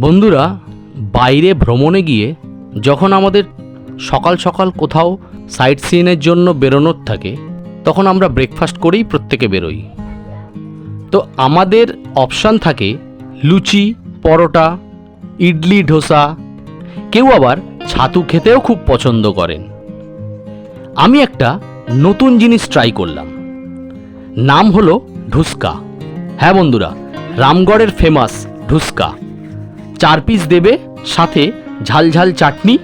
বন্ধুরা, বাইরে ভ্রমণে গিয়ে যখন আমাদের সকাল সকাল কোথাও সাইট সিনের জন্য বেরোনোর থাকে, তখন আমরা ব্রেকফাস্ট করেই প্রত্যেকে বেরোই। তো আমাদের অপশান থাকে লুচি, পরোটা, ইডলি, ধোসা। কেউ আবার ছাতু খেতেও খুব পছন্দ করেন। আমি একটা নতুন জিনিস ট্রাই করলাম। নাম হলো ঢুসকা হ্যাঁ বন্ধুরা, রামগড়ের ফেমাস ঢুসকা চার পিস দেবে, সাথে ঝালঝাল চাটনি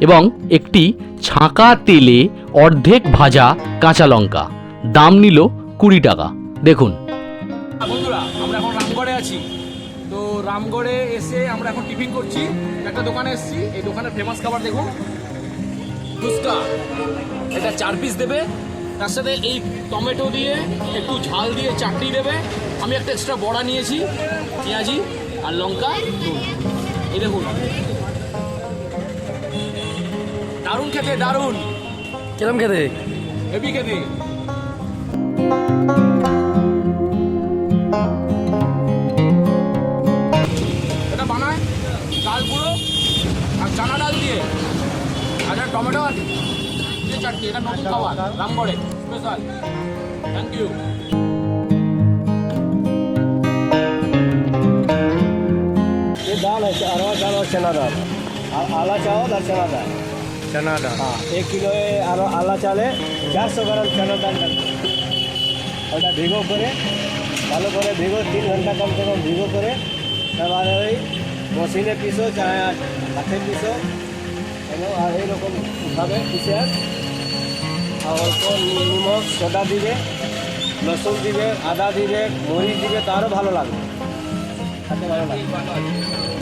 এবং একটি ছাঁকা তেলে অর্ধেক ভাজা কাঁচা লঙ্কা। দাম নিল কুড়ি টাকা। দেখুন। বন্ধুরা, আমরা এখন রামগড়ে আছি। তো রামগড়ে এসে আমরা এখন টিফিন করছি। একটা দোকানে এসেছি। এই দোকানের ফেমাস খাবার দেখুন। ফুচকা। এটা চার পিস দেবে। তার সাথে এই টমেটো দিয়ে, একটু ঝাল দিয়ে চাটনি দেবে। আমি একটা এক্সট্রা বড়া নিয়েছি, পেঁয়াজি। আর লঙ্কা। এই দেখুন। দারুণ খেতে দারুণ। কিরম খেতে? হেভি খেতে। এটা বানায় ডাল গুঁড়ো আর চানা ডাল দিয়ে। আর টমেটো আর চাটনি এটা নতুন খাবার রামগড়ে স্পেশাল থ্যাংক ইউ अरवा चावल और चना दाल आला चावल और चना दाल चना दाल हाँ एक किलो आला चावल है चार सौ ग्राम चना ওটা ভিগো করে ভালো করে ভিগো তিন ঘণ্টা কমসে কম ভিগো করে তারপরে ওই মেশিনে পিসো চায় হাতে পিসো এবং আর এইরকমভাবে পিসে আর অল্প নিমখ সোডা দিবে লসুন দিবে আদা দিবে মরিচ দিবে তারও ভালো লাগবে। ভালো লাগবে।